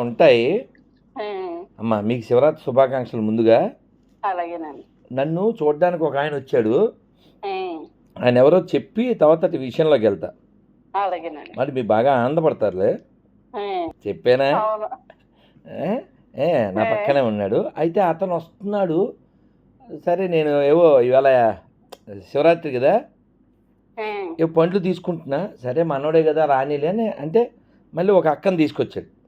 ఉంటాయి. అమ్మా మీకు శివరాత్రి శుభాకాంక్షలు ముందుగా. అలాగేనండి. నన్ను చూడడానికి ఒక ఆయన వచ్చాడు. ఆయన ఎవరో చెప్పి తర్వాత విషయంలోకి వెళ్తా. అలాగేనండి. మరి మీరు బాగా ఆనందపడతారులే. చెప్పానా? ఏ? నా పక్కనే ఉన్నాడు. అయితే అతను వస్తున్నాడు. సరే నేను ఏవో ఇవాళ శివరాత్రి కదా. ఏ పండ్లు తీసుకుంటున్నా. సరే మనోడే కదా రానిలే అని అంటే మళ్ళీ ఒక అక్కని తీసుకొచ్చాడు.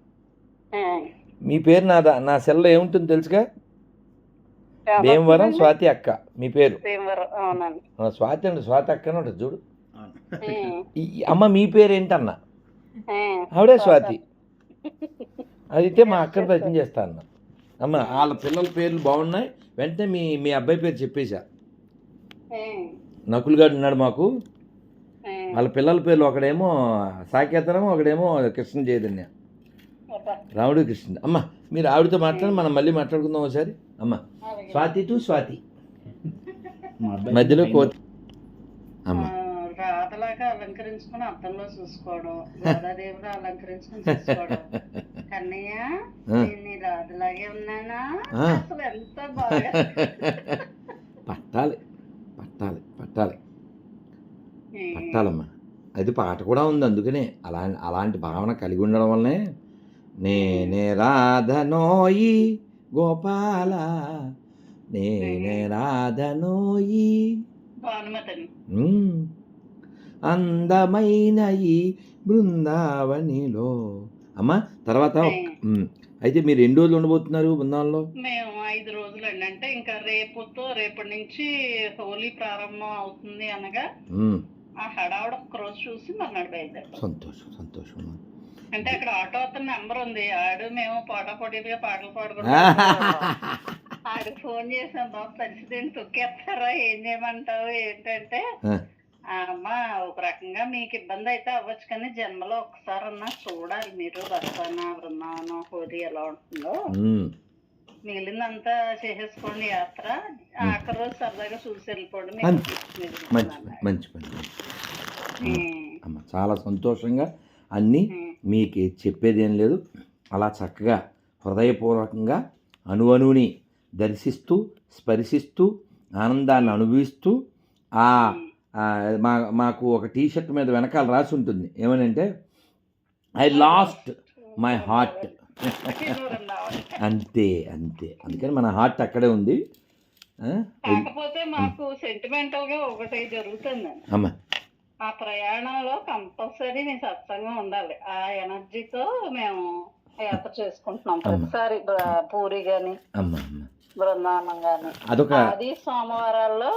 మీ పేరు నా నా సెల్లో ఏముంటుంది తెలుసుగా? భీమవరం స్వాతి అక్క మీ పేరు? స్వాతి అండి స్వాతి అక్క అని ఉంటుంది చూడు. అమ్మ మీ పేరు ఏంటన్నా. ఆవిడే స్వాతి. అయితే మా అక్కని పరిచయం చేస్తా అన్న. అమ్మ వాళ్ళ పిల్లల పేర్లు బాగున్నాయి. వెంటనే మీ మీ అబ్బాయి పేరు చెప్పేశా. ఉమ్, నకుల్ గారు ఉన్నాడు మాకు. వాళ్ళ పిల్లల పేర్లు ఒకడేమో సాకేతరం ఒకడేమో కృష్ణ చైతన్య రాముడు కృష్ణ అమ్మ మీరు ఆవిడతో మాట్లాడి మనం మళ్ళీ మాట్లాడుకుందాం ఒకసారి. అమ్మ. స్వాతి టు స్వాతి. మధ్యలో కోతి. అమ్మ. అలంకరించుకుని చూసుకోవడం గోదాదేవిలో అలంకరించుకుని చూసుకోవడం. కన్నయ్య ఆ. నేను రాతలాగే ఉన్నానా? ఆ. అసలు ఎంత బాగా. పట్టాలి పట్టాలి పట్టాలి. పట్టాలమ్మా. అది పాట కూడా ఉంది అందుకనే. అలా అలాంటి భావన కలిగి ఉండడం వల్లనే నేనే రాధనోయి గోపాల నేనే రాధనోయి. అందమైన ఈ బృందావనిలో అమ్మా తర్వాత ఒక-. అయితే మీరు ఎన్ని రోజులు ఉండబోతున్నారు బృందావనంలో మేము ఐదు రోజులండి అంటే ఇంకా రేపుతో రేపటి నుంచి హోలీ ప్రారంభం అవుతుంది అనగా. ఆ హడావుడు ఒక్క రోజు చూసి మర్నాడు బయలుదేరు సంతోషం సంతోషం. అంటే అక్కడ ఆటో అతని నెంబర్ ఉంది. ఆడు మేము పోటా పోటీగా పాటలు పాడుకుంటాం. ఆడికి ఫోన్ చేసాం బాబు పరిస్థితి తొక్కేస్తారా? ఏం చేయమంటావు? ఏంటంటే ఆ. "ఆ, అమ్మా ఒక రకంగా మీకు ఇబ్బంది అయితే అవ్వచ్చు కానీ జన్మలో ఒక్కసారన్నా చూడాలి మీరు. బస్తాన బృందావనం హోలీ ఎలా ఉంటుందో. మిగిలిందంతా చేసేసుకోండి యాత్ర. ఆఖరి రోజు సరదాగా చూసి వెళ్ళిపోండి మంచి. మంచి చాలా సంతోషంగా అన్నీ మీకు చెప్పేది ఏం లేదు. అలా చక్కగా హృదయపూర్వకంగా అణువణువుని దర్శిస్తూ స్పర్శిస్తూ ఆనందాన్ని అనుభవిస్తూ ఆ మా మాకు ఒక టీ షర్ట్ మీద వెనకాల రాసి ఉంటుంది. ఏమనంటే ఐ లాస్ట్ మై హార్ట్. అంతే అంతే. అందుకని మన హార్ట్ అక్కడే ఉంది? కాకపోతే మాకు ఒకటి అమ్మ. ఆ ప్రయాణంలో కంపల్సరీ మీ సత్సంగం ఉండాలి. ఆ ఎనర్జీతో మేము యాత్ర చేసుకుంటున్నాం. ప్రతిసారి పూరి గాని బృందావనం గాని. అదొక అది సోమవారాల్లో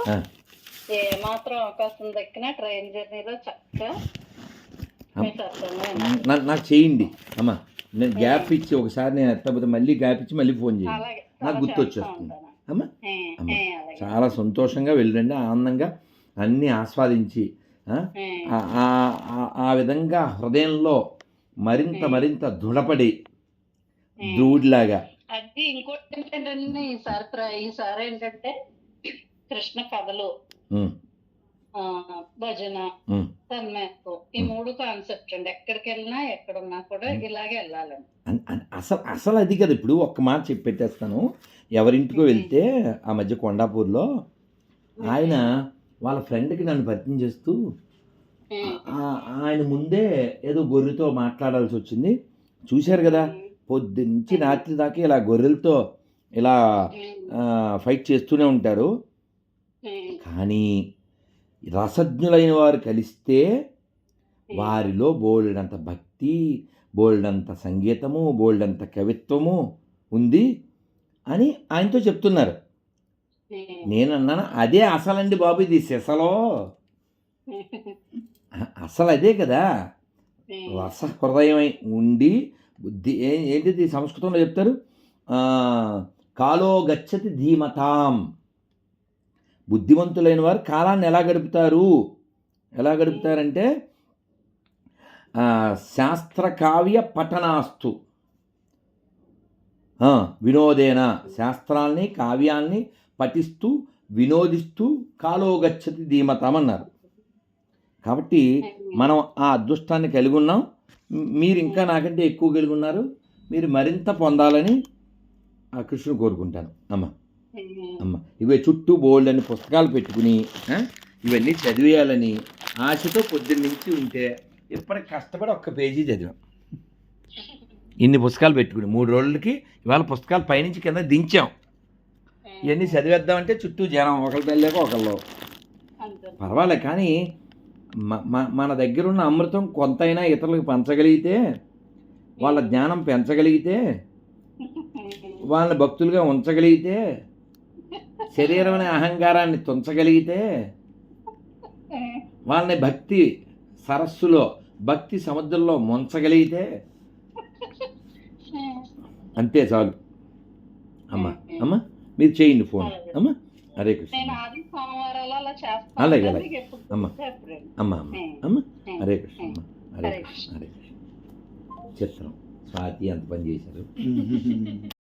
ఏ మాత్రం అవకాశం దక్కినా ట్రైన్ జర్నీలో చక్కగా నాకు చేయండి. అమ్మ నేను గ్యాప్ ఇచ్చి ఒకసారి నేను ఎత్తకపోతే మళ్ళీ గ్యాప్ ఇచ్చి మళ్ళీ ఫోన్ చేయండి. నాకు గుర్తొచ్చేస్తుంది. అమ్మ. చాలా సంతోషంగా వెళ్ళండి. ఆనందంగా అన్నీ ఆస్వాదించి ఆ, విధంగా హృదయంలో మరింత మరింత దృఢపడి దూడిలాగా. అది ఇంకోటి ఏంటంటే ఈసారి ఈసారి ఏంటంటే కృష్ణ కథలు. భజన. తన్మయత్వం ఈ మూడు కాన్సెప్ట్ అండి. ఎక్కడికి వెళ్ళినా ఎక్కడున్నా కూడా ఇలాగే వెళ్ళాలండి. అసలు అసలు అది కదా. ఇప్పుడు ఒక్క మాట చెప్పి పెట్టేస్తాను ఎవరింటికో వెళ్తే ఆ మధ్య కొండాపూర్లో ఆయన వాళ్ళ ఫ్రెండ్కి నన్ను పరిచయం చేస్తూ ఆయన ముందే ఏదో గొర్రెతో మాట్లాడాల్సి వచ్చింది. చూశారు కదా పొద్దున్నుంచి రాత్రి దాకా ఇలా గొర్రెలతో ఇలా ఫైట్ చేస్తూనే ఉంటారు. కానీ రసజ్ఞులైన వారు కలిస్తే వారిలో బోల్డంత భక్తి బోల్డంత సంగీతము బోల్డంత కవిత్వము ఉంది అని ఆయనతో చెప్తున్నారు. ఉమ్, నేను అన్నాను అదే అసలండి బాబు ఇది సెసలో. అసలు అదే కదా. రస హృదయమై ఉండి బుద్ధి ఏ- ఏంటిది సంస్కృతంలో చెప్తారు? కాలో గచ్చతి ధీమతాం. బుద్ధిమంతులైన వారు కాలాన్ని ఎలా గడుపుతారు? ఎలా గడుపుతారంటే ఆ, శాస్త్ర కావ్య పఠనాస్తు. వినోదేన శాస్త్రాల్ని కావ్యాల్ని పఠిస్తూ వినోదిస్తూ కాలోగచ్చతి గచ్చతి అన్నారు కాబట్టి మనం ఆ అదృష్టాన్ని కలిగి ఉన్నాం. మీరు ఇంకా నాకంటే ఎక్కువ కలిగి ఉన్నారు. మీరు మరింత పొందాలని ఆ కృష్ణుని కోరుకుంటాను. అమ్మ. అమ్మ. ఇవే చుట్టూ బోల్డ్ అని పుస్తకాలు పెట్టుకుని ఇవన్నీ చదివేయాలని ఆశతో పొద్దున్న నుంచి ఉంటే ఇప్పటికి కష్టపడి ఒక్క పేజీ చదివాం. ఇన్ని పుస్తకాలు పెట్టుకుని మూడు రోజులకి ఇవాళ పుస్తకాలు పైనుంచి కింద దించాం ఇవన్నీ చదివేద్దామంటే చుట్టూ జనం ఒకరి తల్లేక ఒకళ్ళు పర్వాలే కానీ మన దగ్గర ఉన్న అమృతం కొంతైనా ఇతరులకు పంచగలిగితే వాళ్ళ జ్ఞానం పెంచగలిగితే వాళ్ళని భక్తులుగా ఉంచగలిగితే శరీరం అనే అహంకారాన్ని తుంచగలిగితే. వాళ్ళని భక్తి సరస్సులో భక్తి సముద్రంలో ముంచగలిగితే. అంతే చాలు. అమ్మ అమ్మ మీరు చేయండి ఫోన్. అమ్మ హరే కృష్ణ. అలాగే, అలాగే. అమ్మ. అమ్మ అమ్మ. అమ్మ. హరే కృష్ణ అమ్మ హరే హరే కృష్ణ. హరే కృష్ణ. చిత్రం. స్వాతి అంత పని చేశారు.